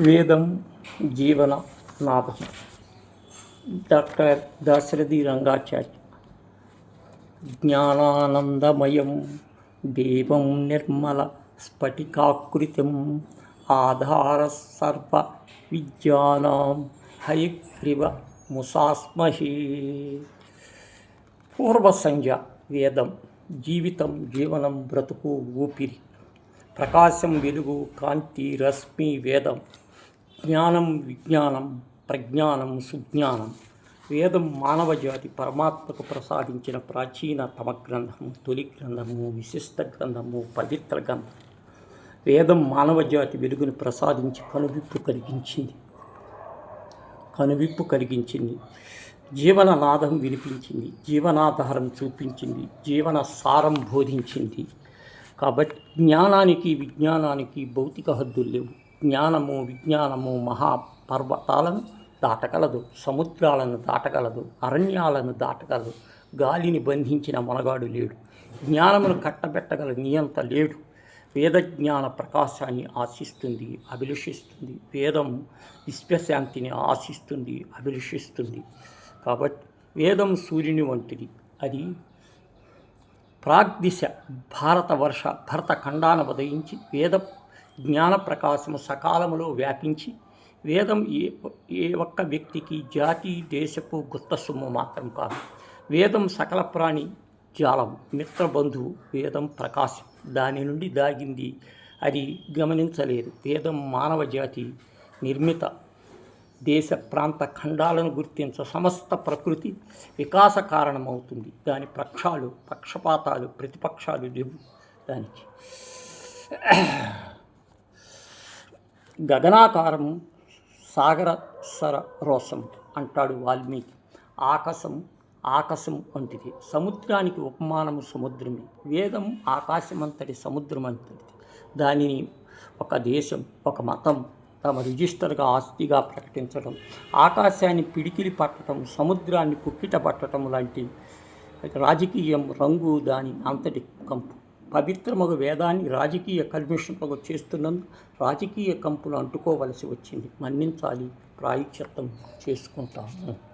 వేదం జీవన నాదం డాక్టర్ దాశరథి రంగాచార్య. జ్ఞానానందమయం దేవం నిర్మల స్ఫటికాకృతిం ఆధార సర్వ విద్యానాం హయగ్రీవ ముసాస్మహి. పూర్వ వేదం జీవితం జీవనం బ్రతుకు ఊపిరి. ప్రకాశం వెలుగు కాంతి రశ్మి వేదం జ్ఞానం విజ్ఞానం ప్రజ్ఞానం సుజ్ఞానం వేదం మానవ జాతి పరమాత్మకు ప్రసాదించిన ప్రాచీన తమ గ్రంథము తొలి గ్రంథము విశిష్ట గ్రంథము పవిత్ర గ్రంథం. వేదం మానవ జాతి వెలుగును ప్రసాదించి కనువిప్పు కలిగించింది. కనువిప్పు కలిగించింది. జీవన నాదం వినిపించింది. జీవనాధారం చూపించింది. జీవన సారం బోధించింది. కాబట్టి జ్ఞానానికి విజ్ఞానానికి భౌతిక హద్దులు లేవు. జ్ఞానము విజ్ఞానము మహాపర్వతాలను దాటగలదు సముద్రాలను దాటగలదు అరణ్యాలను దాటగలదు గాలిని బంధించిన మనగాడు లేడు జ్ఞానమును కట్టబెట్టగల నియంత లేడు. వేదజ్ఞాన ప్రకాశాన్ని ఆశిస్తుంది అభిలషిస్తుంది. వేదం విశ్వశాంతిని ఆశిస్తుంది అభిలషిస్తుంది. కాబట్టి వేదం సూర్యుని వంటిది. అది ప్రాగ్దిశ భారతవర్ష భరత ఖండాన ఉదయించి వేద జ్ఞాన ప్రకాశము సకాలములో వ్యాపించి వేదం ఏ ఏ ఒక్క వ్యక్తికి జాతి దేశపు గుత్త సొమ్ము మాత్రం కాదు. వేదం సకల ప్రాణి జాలం మిత్రబంధువు వేదం ప్రకాశం. దాని నుండి దాగింది అది గమనించలేదు. వేదం మానవ జాతి నిర్మిత దేశ ప్రాంత ఖండాలను గుర్తించ సమస్త ప్రకృతి వికాస కారణమవుతుంది. దాని పక్షాలు పక్షపాతాలు ప్రతిపక్షాలు లేవు దానికి. గగనాకారం సాగర సర రోసం అంటాడు వాల్మీకి. ఆకాశం ఆకాశం వంటిది. సముద్రానికి ఉపమానము సముద్రమే. వేదం ఆకాశమంతటి సముద్రం అంతటి దానిని ఒక దేశం ఒక మతం తమ రిజిస్టర్గా ఆస్తిగా ప్రకటించడం ఆకాశాన్ని పిడికిలి పట్టడం సముద్రాన్ని కుక్కిట పట్టడం లాంటి రాజకీయం రంగు దాని అంతటి కంపు. పవిత్రమగు వేదాన్ని రాజకీయ కల్మిషంలో చేస్తున్నందుకు రాజకీయ కంపులు అంటుకోవలసి వచ్చింది. మన్నించాలి. ప్రాయశ్చిత్తం చేసుకుంటాము.